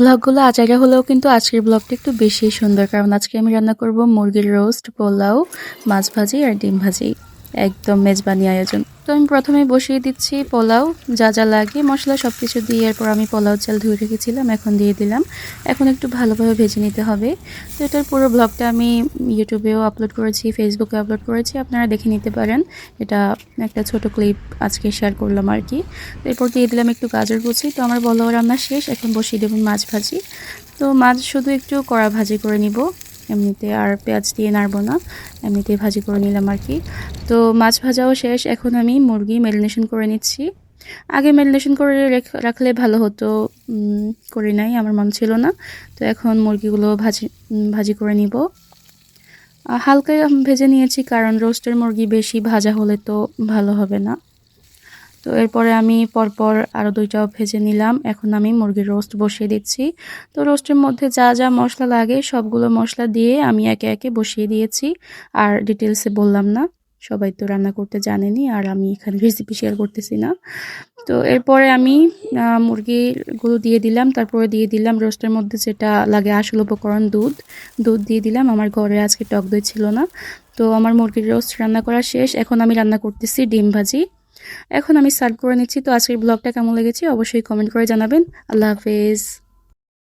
ব্লগগুলো আজাইরা হলেও কিন্তু আজকের ব্লগটা একটু বেশি সুন্দর, কারণ আজকে আমি রান্না করব মুরগির রোস্ট, পোলাও, মাছ ভাজি আর ডিম ভাজি। একদম মেজবানি আয়োজন। তো আমি প্রথমে বসিয়ে দিচ্ছি পোলাও, যা যা লাগে, মশলা সব কিছু দিয়ে এরপর আমি পোলাও চাল ধুয়ে রেখেছিলাম, এখন দিয়ে দিলাম। এখন একটু ভালোভাবে ভেজে নিতে হবে। তো এটার পুরো ব্লগটা আমি ইউটিউবেও আপলোড করেছি ফেসবুকে আপলোড করেছি, আপনারা দেখে নিতে পারেন। এটা একটা ছোট ক্লিপ আজকে শেয়ার করলাম আর কি। তো এরপর দিয়ে দিলাম একটু গাজর কুচি। তো আমার বলো রান্না শেষ, এখন বসিয়ে দেবেন মাছ ভাজি। তো মাছ শুধু একটু কড়া ভাজি করে নিব। এমনিতে আর পেঁয়াজ দিয়ে নাড়বো না, এমনিতে ভাজি করে নিলাম আর কি। তো মাছ ভাজাও শেষ, এখন আমি মুরগি ম্যারিনেশন করে নিচ্ছি। আগে ম্যারিনেশন করে রেখ- রাখলে ভালো হতো করি নাই, আমার মন ছিল না। তো এখন মুরগিগুলো ভাজি ভাজি করে নিব। হালকা ভেজে নিয়েছি, কারণ রোস্টের মুরগি বেশি ভাজা হলে তো ভালো হবে না। তো এরপরে আমি পরপর আরও দুইটাও ভেজে নিলাম। এখন আমি মুরগির রোস্ট বসিয়ে দিচ্ছি। তো রোস্টের মধ্যে যা যা মশলা লাগে সবগুলো মশলা দিয়ে আমি একে একে বসিয়ে দিয়েছি। আর ডিটেলসে বললাম না, সবাই তো রান্না করতে জানেনি আর আমি এখানে রেসিপি শেয়ার করতেছি না। তো এরপরে আমি মুরগিগুলো দিয়ে দিলাম। তারপরে দিয়ে দিলাম রোস্টের মধ্যে যেটা লাগে আসল উপকরণ দুধ। দুধ দিয়ে দিলাম। আমার ঘরে আজকে টক দই ছিল না। তো আমার মুরগির রোস্ট রান্না করা শেষ। এখন আমি রান্না করতেছি ডিম ভাজি। এখন আমি সার্ভ করে নিচ্ছি। তো আজকের ব্লগটা কেমন লেগেছে অবশ্যই কমেন্ট করে জানাবেন। আল্লাহ হাফেজ।